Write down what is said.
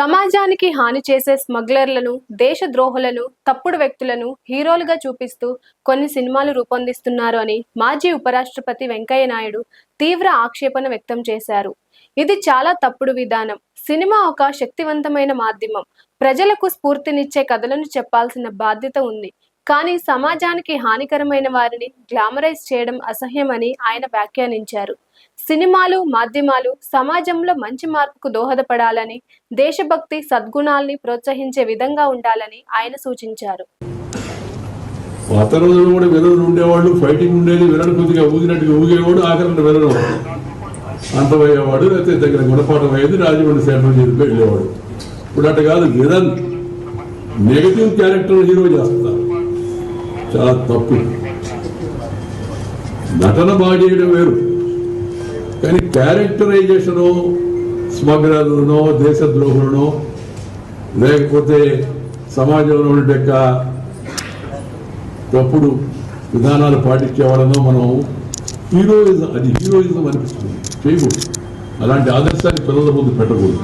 సమాజానికి హాని చేసే స్మగ్లర్లను దేశద్రోహులను తప్పుడు వ్యక్తులను హీరోలుగా చూపిస్తూ కొన్ని సినిమాలు రూపొందిస్తున్నారు అని మాజీ ఉపరాష్ట్రపతి వెంకయ్య నాయుడు తీవ్ర ఆక్షేపణ వ్యక్తం చేశారు. ఇది చాలా తప్పుడు విధానం. సినిమా ఒక శక్తివంతమైన మాధ్యమం. ప్రజలకు స్ఫూర్తినిచ్చే కథలను చెప్పాల్సిన బాధ్యత ఉంది. కానీ సమాజానికి హానికరమైన వారిని గ్లామరైజ్ చేయడం అసహ్యమని ఆయన వ్యాఖ్యానించారు. సినిమాలు మాధ్యమాలు సమాజంలో మంచి మార్పుకు దోహదపడాలని దేశభక్తి సద్గుణాల్ని ప్రోత్సహించే విధంగా ఉండాలని ఆయన సూచించారు. పాత రోజులు కూడా వినరు ఉండేవాళ్ళు ఫైటింగ్ ఉండేది వినడు కొద్దిగా ఊగినట్టుగా ఊగేవాడు ఆఖరణ విలన్ అంతమయ్యేవాడు లేకపోతే దగ్గర గుణపాఠం అయ్యేది రాజమండ్రి సెంట్రల్ జైలుకి వెళ్ళేవాడు. ఇప్పుడు అట్ట కాదు విలన్ నెగటివ్ క్యారెక్టర్ హీరో చేస్తారు. చాలా తప్పు. నటన బాగా చేయడం వేరు. కానీ క్యారెక్టరైజేషను స్మగ్లర్లను దేశద్రోహులను లేకపోతే సమాజంలో ఉండే తప్పుడు విధానాలు పాటించే వాళ్ళను మనం హీరోయిజం అది హీరోయిజం అనిపిస్తుంది. చేయకూడదు. అలాంటి ఆదర్శాన్ని పిల్లల ముందు పెట్టకూడదు.